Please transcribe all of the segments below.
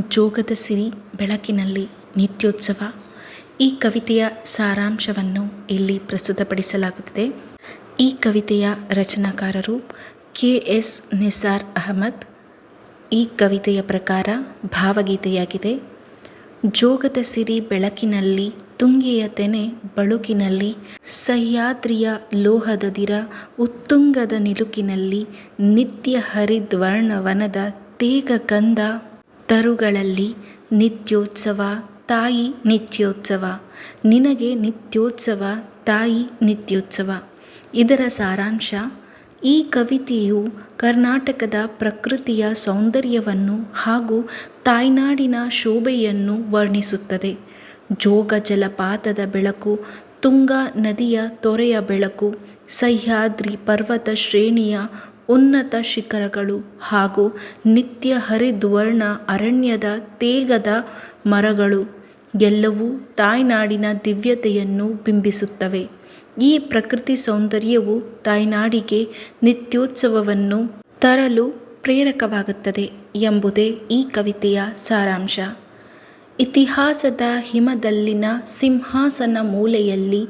ಜೋಗದ ಸಿರಿ ಬೆಳಕಿನಲ್ಲಿ ನಿತ್ಯೋತ್ಸವ. ಈ ಕವಿತೆಯ ಸಾರಾಂಶವನ್ನು ಇಲ್ಲಿ ಪ್ರಸ್ತುತಪಡಿಸಲಾಗುತ್ತಿದೆ. ಈ ಕವಿತೆಯ ರಚನಾಕಾರರು ಕೆ ಎಸ್ ನಿಸಾರ್ ಅಹಮದ್. ಈ ಕವಿತೆಯ ಪ್ರಕಾರ ಭಾವಗೀತೆಯಾಗಿದೆ. ಜೋಗದ ಸಿರಿ ಬೆಳಕಿನಲ್ಲಿ, ತುಂಗೆಯ ತೆನೆ ಬಳುಕಿನಲ್ಲಿ ಸಹ್ಯಾದ್ರಿಯ ಲೋಹದ ದಿರ ಉತ್ತುಂಗದ ನಿಲುಕಿನಲ್ಲಿ, ನಿತ್ಯ ಹರಿದ್ವರ್ಣವನದ ತೇಗ ಗಂಧ ತರುಗಳಲ್ಲಿ ನಿತ್ಯೋತ್ಸವ, ತಾಯಿ ನಿತ್ಯೋತ್ಸವ, ನಿನಗೆ ನಿತ್ಯೋತ್ಸವ, ತಾಯಿ ನಿತ್ಯೋತ್ಸವ. ಇದರ ಸಾರಾಂಶ, ಈ ಕವಿತೆಯು ಕರ್ನಾಟಕದ ಪ್ರಕೃತಿಯ ಸೌಂದರ್ಯವನ್ನು ಹಾಗೂ ತಾಯ್ನಾಡಿನ ಶೋಭೆಯನ್ನು ವರ್ಣಿಸುತ್ತದೆ. ಜೋಗ ಜಲಪಾತದ ಬೆಳಕು, ತುಂಗಾ ನದಿಯ ತೊರೆಯ ಬೆಳಕು, ಸಹ್ಯಾದ್ರಿ ಪರ್ವತ ಶ್ರೇಣಿಯ ಉನ್ನತ ಶಿಖರಗಳು ಹಾಗೂ ನಿತ್ಯ ಹರಿದ್ವರ್ಣ ಅರಣ್ಯದ ತೇಗದ ಮರಗಳು ಎಲ್ಲವೂ ತಾಯ್ನಾಡಿನ ದಿವ್ಯತೆಯನ್ನು ಬಿಂಬಿಸುತ್ತವೆ. ಈ ಪ್ರಕೃತಿ ಸೌಂದರ್ಯವು ತಾಯ್ನಾಡಿಗೆ ನಿತ್ಯೋತ್ಸವವನ್ನು ತರಲು ಪ್ರೇರಕವಾಗುತ್ತದೆ ಎಂಬುದೇ ಈ ಕವಿತೆಯ ಸಾರಾಂಶ. ಇತಿಹಾಸದ ಹಿಮದಲ್ಲಿನ ಸಿಂಹಾಸನ ಮೂಲೆಯಲ್ಲಿ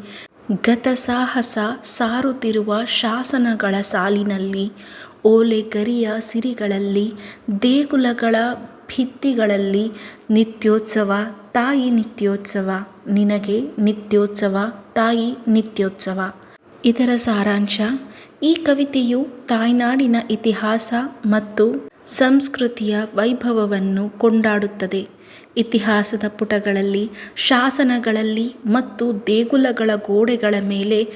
ಗತಸಾಹಸ ಸಾರುತ್ತಿರುವ ಶಾಸನಗಳ ಸಾಲಿನಲ್ಲಿ ಓಲೆಗರಿಯ ಸಿರಿಗಳಲ್ಲಿ, ದೇಗುಲಗಳ ಭಿತ್ತಿಗಳಲ್ಲಿ ನಿತ್ಯೋತ್ಸವ, ತಾಯಿ ನಿತ್ಯೋತ್ಸವ, ನಿನಗೆ ನಿತ್ಯೋತ್ಸವ, ತಾಯಿ ನಿತ್ಯೋತ್ಸವ. ಇದರ ಸಾರಾಂಶ, ಈ ಕವಿತೆಯು ತಾಯ್ನಾಡಿನ ಇತಿಹಾಸ ಮತ್ತು ಸಂಸ್ಕೃತಿಯ ವೈಭವವನ್ನು ಕೊಂಡಾಡುತ್ತದೆ. ಇತಿಹಾಸದ ಪುಟಗಳಲ್ಲಿ, ಶಾಸನಗಳಲ್ಲಿ ಮತ್ತು ದೇಗುಲಗಳ ಗೋಡೆಗಳ ಮೇಲೆ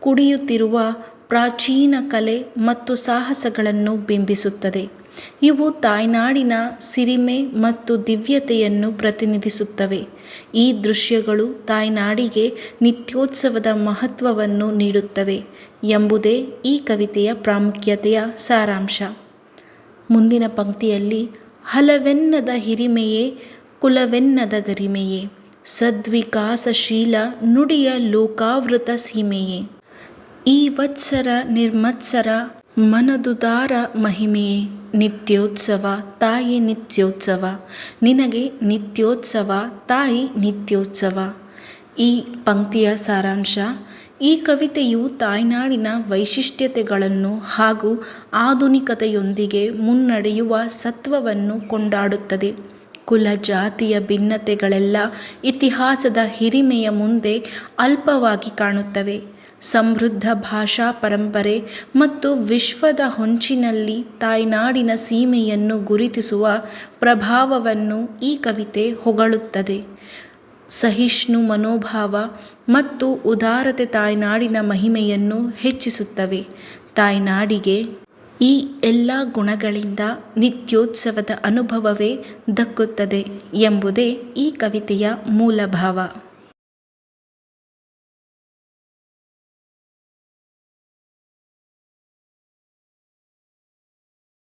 ಕುಡಿಯುತ್ತಿರುವ ಪ್ರಾಚೀನ ಕಲೆ ಮತ್ತು ಸಾಹಸಗಳನ್ನು ಬಿಂಬಿಸುತ್ತದೆ. ಇವು ತಾಯ್ನಾಡಿನ ಸಿರಿಮೆ ಮತ್ತು ದಿವ್ಯತೆಯನ್ನು ಪ್ರತಿನಿಧಿಸುತ್ತವೆ. ಈ ದೃಶ್ಯಗಳು ತಾಯ್ನಾಡಿಗೆ ನಿತ್ಯೋತ್ಸವದ ಮಹತ್ವವನ್ನು ನೀಡುತ್ತವೆ ಎಂಬುದೇ ಈ ಕವಿತೆಯ ಪ್ರಾಮುಖ್ಯತೆಯ ಸಾರಾಂಶ. ಮುಂದಿನ ಪಂಕ್ತಿಯಲ್ಲಿ ಹಲವೆನ್ನದ ಹಿರಿಮೆಯೇ ಕುಲವೆನ್ನದ ಗರಿಮೆಯೇ, ಸದ್ವಿಕಾಸಶೀಲ ನುಡಿಯ ಲೋಕಾವೃತ ಸೀಮೆಯೇ. ಈ ವತ್ಸರ ನಿರ್ಮತ್ಸರ ಮನದುದಾರ ಮಹಿಮೆಯೇ, ನಿತ್ಯೋತ್ಸವ ತಾಯಿ ನಿತ್ಯೋತ್ಸವ, ನಿನಗೆ ನಿತ್ಯೋತ್ಸವ ತಾಯಿ ನಿತ್ಯೋತ್ಸವ. ಈ ಪಂಕ್ತಿಯ ಸಾರಾಂಶ, ಈ ಕವಿತೆಯು ತಾಯ್ನಾಡಿನ ವೈಶಿಷ್ಟ್ಯತೆಗಳನ್ನು ಹಾಗೂ ಆಧುನಿಕತೆಯೊಂದಿಗೆ ಮುನ್ನಡೆಯುವ ಸತ್ವವನ್ನು ಕೊಂಡಾಡುತ್ತದೆ. ಕುಲ, ಜಾತಿಯ ಭಿನ್ನತೆಗಳೆಲ್ಲ ಇತಿಹಾಸದ ಹಿರಿಮೆಯ ಮುಂದೆ ಅಲ್ಪವಾಗಿ ಕಾಣುತ್ತವೆ. ಸಮೃದ್ಧ ಭಾಷಾ ಪರಂಪರೆ ಮತ್ತು ವಿಶ್ವದ ಹೊಂಚಿನಲ್ಲಿ ತಾಯ್ನಾಡಿನ ಸೀಮೆಯನ್ನು ಗುರುತಿಸುವ ಪ್ರಭಾವವನ್ನು ಈ ಕವಿತೆ ಹೊಗಳುತ್ತದೆ. ಸಹಿಷ್ಣು ಮನೋಭಾವ ಮತ್ತು ಉದಾರತೆ ತಾಯ್ನಾಡಿನ ಮಹಿಮೆಯನ್ನು ಹೆಚ್ಚಿಸುತ್ತವೆ. ತಾಯ್ನಾಡಿಗೆ ಈ ಎಲ್ಲ ಗುಣಗಳಿಂದ ನಿತ್ಯೋತ್ಸವದ ಅನುಭವವೇ ದಕ್ಕುತ್ತದೆ ಎಂಬುದೇ ಈ ಕವಿತೆಯ ಮೂಲಭಾವ.